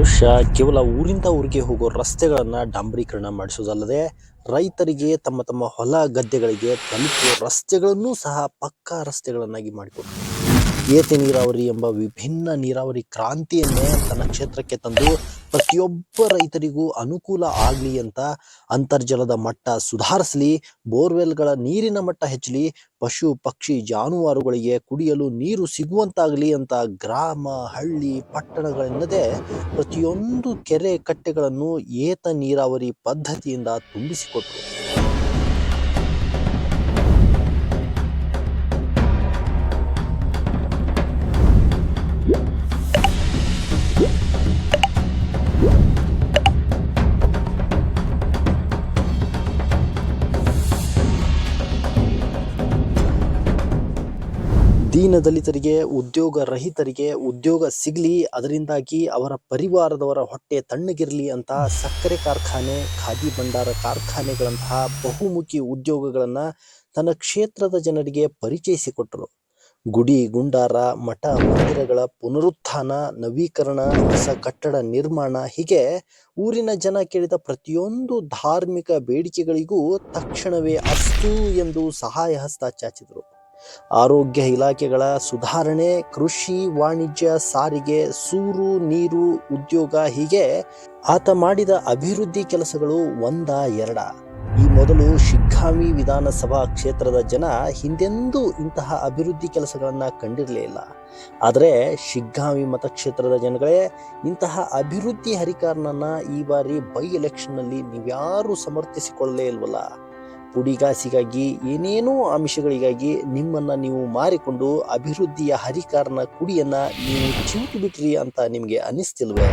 ಮನುಷ್ಯ ಕೇವಲ ಊರಿಂದ ಊರಿಗೆ ಹೋಗೋ ರಸ್ತೆಗಳನ್ನ ಡಾಂಬರೀಕರಣ ಮಾಡಿಸೋದಲ್ಲದೆ ರೈತರಿಗೆ ತಮ್ಮ ತಮ್ಮ ಹೊಲ ಗದ್ದೆಗಳಿಗೆ ತಲುಪುವ ರಸ್ತೆಗಳನ್ನೂ ಸಹ ಪಕ್ಕಾ ರಸ್ತೆಗಳನ್ನಾಗಿ ಮಾಡಿಕೊಟ್ರು. ಏತ ನೀರಾವರಿ ಎಂಬ ವಿಭಿನ್ನ ನೀರಾವರಿ ಕ್ರಾಂತಿಯನ್ನೇ ತನ್ನ ಕ್ಷೇತ್ರಕ್ಕೆ ತಂದು ಪ್ರತಿಯೊಬ್ಬ ರೈತರಿಗೂ ಅನುಕೂಲ ಆಗಲಿ ಅಂತ ಅಂತರ್ಜಲದ ಮಟ್ಟ ಸುಧಾರಿಸಲಿ, ಬೋರ್ವೆಲ್ಗಳ ನೀರಿನ ಮಟ್ಟ ಹೆಚ್ಚಲಿ, ಪಶು, ಪಕ್ಷಿ, ಜಾನುವಾರುಗಳಿಗೆ ಕುಡಿಯಲು ನೀರು ಸಿಗುವಂತಾಗಲಿ ಅಂತ ಗ್ರಾಮ, ಹಳ್ಳಿ, ಪಟ್ಟಣಗಳೆನ್ನದೇ ಪ್ರತಿಯೊಂದು ಕೆರೆ ಕಟ್ಟೆಗಳನ್ನು ಏತ ನೀರಾವರಿ ಪದ್ಧತಿಯಿಂದ ತುಂಬಿಸಿಕೊಟ್ರು. ದೀನ ದಲಿತರಿಗೆ ಉದ್ಯೋಗ ರಹಿತರಿಗೆ ಉದ್ಯೋಗ ಸಿಗಲಿ, ಅದರಿಂದಾಗಿ ಅವರ ಪರಿವಾರದವರ ಹೊಟ್ಟೆ ತಣ್ಣಗಿರಲಿ ಅಂತ ಸಕ್ಕರೆ ಕಾರ್ಖಾನೆ, ಖಾದಿ ಭಂಡಾರ ಕಾರ್ಖಾನೆಗಳಂತಹ ಬಹುಮುಖಿ ಉದ್ಯೋಗಗಳನ್ನು ತನ್ನ ಕ್ಷೇತ್ರದ ಜನರಿಗೆ ಪರಿಚಯಿಸಿಕೊಟ್ಟರು. ಗುಡಿ, ಗುಂಡಾರ, ಮಠ, ಮಂದಿರಗಳ ಪುನರುತ್ಥಾನ, ನವೀಕರಣ, ಹೊಸ ಕಟ್ಟಡ ನಿರ್ಮಾಣ, ಹೀಗೆ ಊರಿನ ಜನ ಕೇಳಿದ ಪ್ರತಿಯೊಂದು ಧಾರ್ಮಿಕ ಬೇಡಿಕೆಗಳಿಗೂ ತಕ್ಷಣವೇ ಅಷ್ಟು ಎಂದು ಸಹಾಯ ಹಸ್ತ ಚಾಚಿದರು. ಆರೋಗ್ಯ ಇಲಾಖೆಗಳ ಸುಧಾರಣೆ, ಕೃಷಿ ವಾಣಿಜ್ಯ ಸಾರಿಗೆ, ಸೂರು ನೀರು ಉದ್ಯೋಗ ಹೀಗೆ ಆತ ಮಾಡಿದ ಅಭಿವೃದ್ಧಿ ಕೆಲಸಗಳು ಒಂದ ಎರಡ. ಈ ಮೊದಲು ಶಿಗ್ಗಾವಿ ವಿಧಾನಸಭಾ ಕ್ಷೇತ್ರದ ಜನ ಹಿಂದೆಂದೂ ಇಂತಹ ಅಭಿವೃದ್ಧಿ ಕೆಲಸಗಳನ್ನು ಕಂಡಿರಲೇ ಇಲ್ಲ. ಆದರೆ ಶಿಗ್ಗಾವಿ ಮತಕ್ಷೇತ್ರದ ಜನಗಳೇ ಇಂತಹ ಅಭಿವೃದ್ಧಿ ಹರಿಕಾರನನ್ನು ಈ ಬಾರಿ ಬೈ ಎಲೆಕ್ಷನ್ನಲ್ಲಿ ನೀವ್ಯಾರೂ ಸಮರ್ಥಿಸಿಕೊಳ್ಳಲೇ ಇಲ್ವಲ್ಲ? ಪುಡಿಗಾಸಿಗಾಗಿ, ಏನೇನೋ ಅಂಶಗಳಿಗಾಗಿ ನಿಮ್ಮನ್ನು ನೀವು ಮಾರಿಕೊಂಡು ಅಭಿವೃದ್ಧಿಯ ಹರಿಕಾರನ ಕುಡಿಯನ್ನು ನೀವು ಚಿಂಟು ಬಿಟ್ರಿ ಅಂತ ನಿಮಗೆ ಅನಿಸ್ತಿಲ್ವೇ